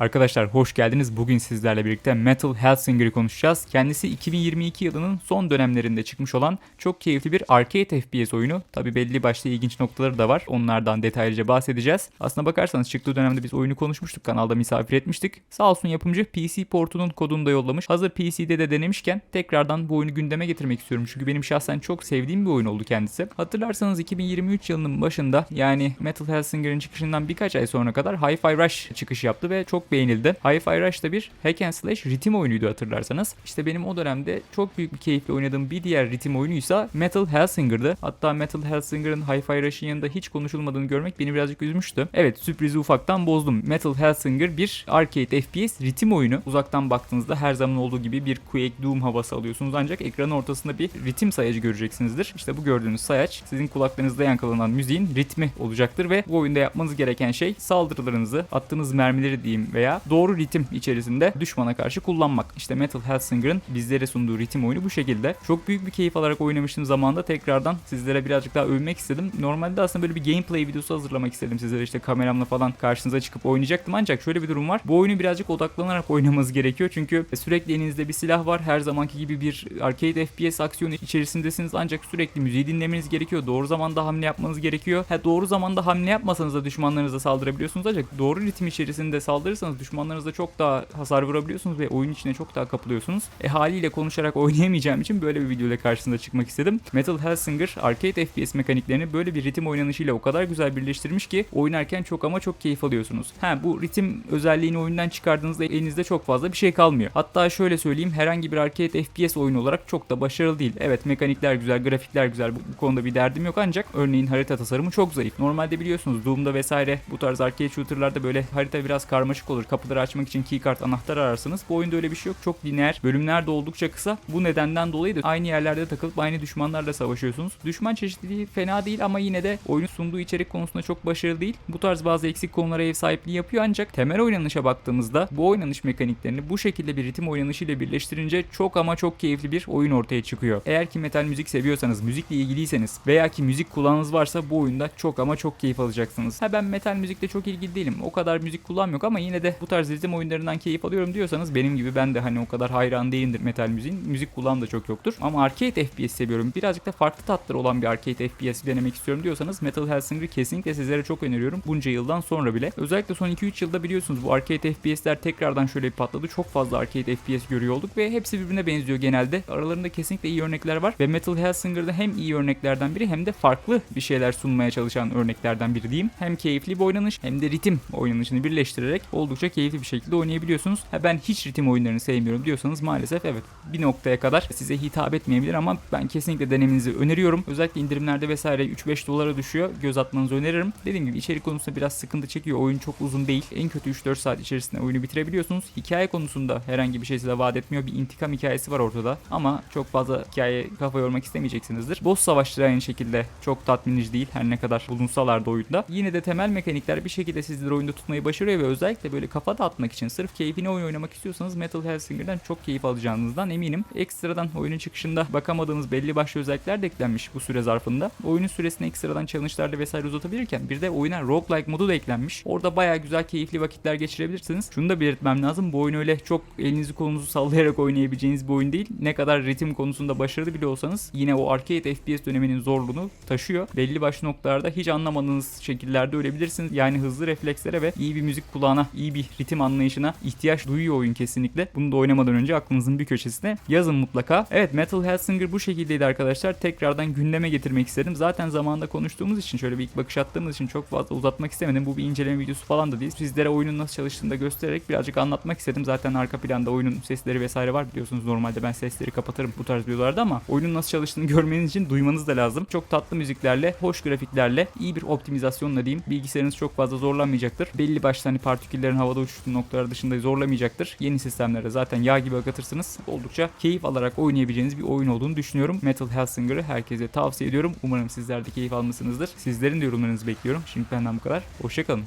Arkadaşlar hoş geldiniz. Bugün sizlerle birlikte Metal Hellsinger'ı konuşacağız. Kendisi 2022 yılının son dönemlerinde çıkmış olan çok keyifli bir arcade FPS oyunu. Tabi belli başlı ilginç noktaları da var. Onlardan detaylıca bahsedeceğiz. Aslına bakarsanız çıktığı dönemde biz oyunu konuşmuştuk. Kanalda misafir etmiştik. Sağ olsun yapımcı PC portunun kodunu da yollamış. Hazır PC'de de denemişken tekrardan bu oyunu gündeme getirmek istiyorum. Çünkü benim şahsen çok sevdiğim bir oyun oldu kendisi. Hatırlarsanız 2023 yılının başında yani Metal Hellsinger'ın çıkışından birkaç ay sonra kadar Hi-Fi Rush çıkış yaptı ve çok beğenildi. Hi-Fi Rush da bir hack and slash ritim oyunuydu hatırlarsanız. İşte benim o dönemde çok büyük bir keyifle oynadığım bir diğer ritim oyunuysa Metal Hellsinger'dı. Hatta Metal Hellsinger'ın Hi-Fi Rush'ın yanında hiç konuşulmadığını görmek beni birazcık üzmüştü. Evet sürprizi ufaktan bozdum. Metal Hellsinger bir arcade FPS ritim oyunu. Uzaktan baktığınızda her zaman olduğu gibi bir Quake Doom havası alıyorsunuz ancak ekranın ortasında bir ritim sayacı göreceksinizdir. İşte bu gördüğünüz sayaç sizin kulaklarınızda yankılanan müziğin ritmi olacaktır ve bu oyunda yapmanız gereken şey saldırılarınızı, attığınız mermileri diyeyim veya doğru ritim içerisinde düşmana karşı kullanmak. İşte Metal Hellsinger'ın bizlere sunduğu ritim oyunu bu şekilde. Çok büyük bir keyif alarak oynamıştım zamanda tekrardan sizlere birazcık daha övmek istedim. Normalde aslında böyle bir gameplay videosu hazırlamak istedim sizlere işte kameramla falan karşınıza çıkıp oynayacaktım ancak şöyle bir durum var. Bu oyunu birazcık odaklanarak oynamanız gerekiyor çünkü sürekli elinizde bir silah var. Her zamanki gibi bir arcade FPS aksiyonu içerisindesiniz ancak sürekli müziği dinlemeniz gerekiyor. Doğru zamanda hamle yapmanız gerekiyor. Ha, doğru zamanda hamle yapmasanız da düşmanlarınıza saldırabiliyorsunuz ancak doğru ritim içerisinde saldırırsanız düşmanlarınıza çok daha hasar vurabiliyorsunuz ve oyun içine çok daha kapılıyorsunuz. E haliyle konuşarak oynayamayacağım için böyle bir videoyla karşınıza çıkmak istedim. Metal Hellsinger arcade FPS mekaniklerini böyle bir ritim oynanışıyla o kadar güzel birleştirmiş ki oynarken çok ama çok keyif alıyorsunuz. Ha bu ritim özelliğini oyundan çıkardığınızda elinizde çok fazla bir şey kalmıyor. Hatta şöyle söyleyeyim herhangi bir arcade FPS oyunu olarak çok da başarılı değil. Evet mekanikler güzel, grafikler güzel. Bu, bu konuda bir derdim yok ancak örneğin harita tasarımı çok zayıf. Normalde biliyorsunuz Doom'da vesaire bu tarz arcade shooter'larda böyle harita biraz karmaşık olur. Kapıları açmak için keycard anahtar ararsınız. Bu oyunda öyle bir şey yok. Çok lineer. Bölümler de oldukça kısa. Bu nedenden dolayı da aynı yerlerde takılıp aynı düşmanlarla savaşıyorsunuz. Düşman çeşitliliği fena değil ama yine de oyunun sunduğu içerik konusunda çok başarılı değil. Bu tarz bazı eksik konulara ev sahipliği yapıyor ancak temel oynanışa baktığımızda bu oynanış mekaniklerini bu şekilde bir ritim oynanışıyla birleştirince çok ama çok keyifli bir oyun ortaya çıkıyor. Eğer ki metal müzik seviyorsanız, müzikle ilgiliyseniz veya ki müzik kulağınız varsa bu oyunda çok ama çok keyif alacaksınız. Ha ben metal müzikle çok ilgili değilim. O kadar müzik kullanmıyorum ama yine de bu tarz ritim oyunlarından keyif alıyorum diyorsanız benim gibi ben de hani o kadar hayran değilimdir metal müziğin. Müzik kulağım da çok yoktur. Ama arcade FPS seviyorum. Birazcık da farklı tatları olan bir arcade FPS denemek istiyorum diyorsanız Metal Hellsinger'ı kesinlikle sizlere çok öneriyorum. Bunca yıldan sonra bile. Özellikle son 2-3 yılda biliyorsunuz bu arcade FPS'ler tekrardan şöyle bir patladı. Çok fazla arcade FPS görüyor olduk ve hepsi birbirine benziyor genelde. Aralarında kesinlikle iyi örnekler var ve Metal Hellsinger'da hem iyi örneklerden biri hem de farklı bir şeyler sunmaya çalışan örneklerden biri diyeyim. Hem keyifli bir oynanış hem de ritim oynanışını birleştirerek oldukça keyifli bir şekilde oynayabiliyorsunuz. Ha ben hiç ritim oyunlarını sevmiyorum diyorsanız maalesef evet bir noktaya kadar size hitap etmeyebilir ama ben kesinlikle denemenizi öneriyorum. Özellikle indirimlerde vesaire 3-5 dolara düşüyor. Göz atmanızı öneririm. Dediğim gibi içerik konusunda biraz sıkıntı çekiyor. Oyun çok uzun değil. En kötü 3-4 saat içerisinde oyunu bitirebiliyorsunuz. Hikaye konusunda herhangi bir şey size vaat etmiyor. Bir intikam hikayesi var ortada. Ama çok fazla hikaye kafa yormak istemeyeceksinizdir. Boss savaşları aynı şekilde çok tatminici değil. Her ne kadar bulunsalar da oyunda. Yine de temel mekanikler bir şekilde sizleri oyunda tutmayı başarıyor ve özellikle böyle kafa dağıtmak için sırf keyfine oyun oynamak istiyorsanız Metal Hellsinger'dan çok keyif alacağınızdan eminim. Ekstradan oyunun çıkışında bakamadığınız belli başlı özellikler de eklenmiş bu süre zarfında. Oyunun süresini ekstradan challenge'larda vesaire uzatabilirken bir de oyuna roguelike modu da eklenmiş. Orada baya güzel keyifli vakitler geçirebilirsiniz. Şunu da belirtmem lazım. Bu oyun öyle çok elinizi kolunuzu sallayarak oynayabileceğiniz bir oyun değil. Ne kadar ritim konusunda başarılı bile olsanız yine o arcade FPS döneminin zorluğunu taşıyor. Belli başlı noktalarda hiç anlamadığınız şekillerde ölebilirsiniz. Yani hızlı reflekslere ve iyi bir müzik kulağına, iyi bir ritim anlayışına ihtiyaç duyuyor oyun kesinlikle. Bunu da oynamadan önce aklınızın bir köşesine yazın mutlaka. Evet Metal Hellsinger bu şekildeydi arkadaşlar. Tekrardan gündeme getirmek istedim. Zaten zamanında konuştuğumuz için şöyle bir ilk bakış attığımız için çok fazla uzatmak istemedim. Bu bir inceleme videosu falan da değil. Sizlere oyunun nasıl çalıştığını da göstererek birazcık anlatmak istedim. Zaten arka planda oyunun sesleri vesaire var biliyorsunuz. Normalde ben sesleri kapatırım bu tarz videolarda ama oyunun nasıl çalıştığını görmeniz için duymanız da lazım. Çok tatlı müziklerle, hoş grafiklerle, iyi bir optimizasyonla diyeyim. Bilgisayarınız çok fazla zorlanmayacaktır. Belli başlı hani partiküllerin havada uçuştuğu noktalar dışında zorlamayacaktır. Yeni sistemlere zaten yağ gibi akatırsınız. Oldukça keyif alarak oynayabileceğiniz bir oyun olduğunu düşünüyorum. Metal Hellsinger'ı herkese tavsiye ediyorum. Umarım sizler de keyif almışsınızdır. Sizlerin de yorumlarınızı bekliyorum. Şimdi benden bu kadar. Hoşçakalın.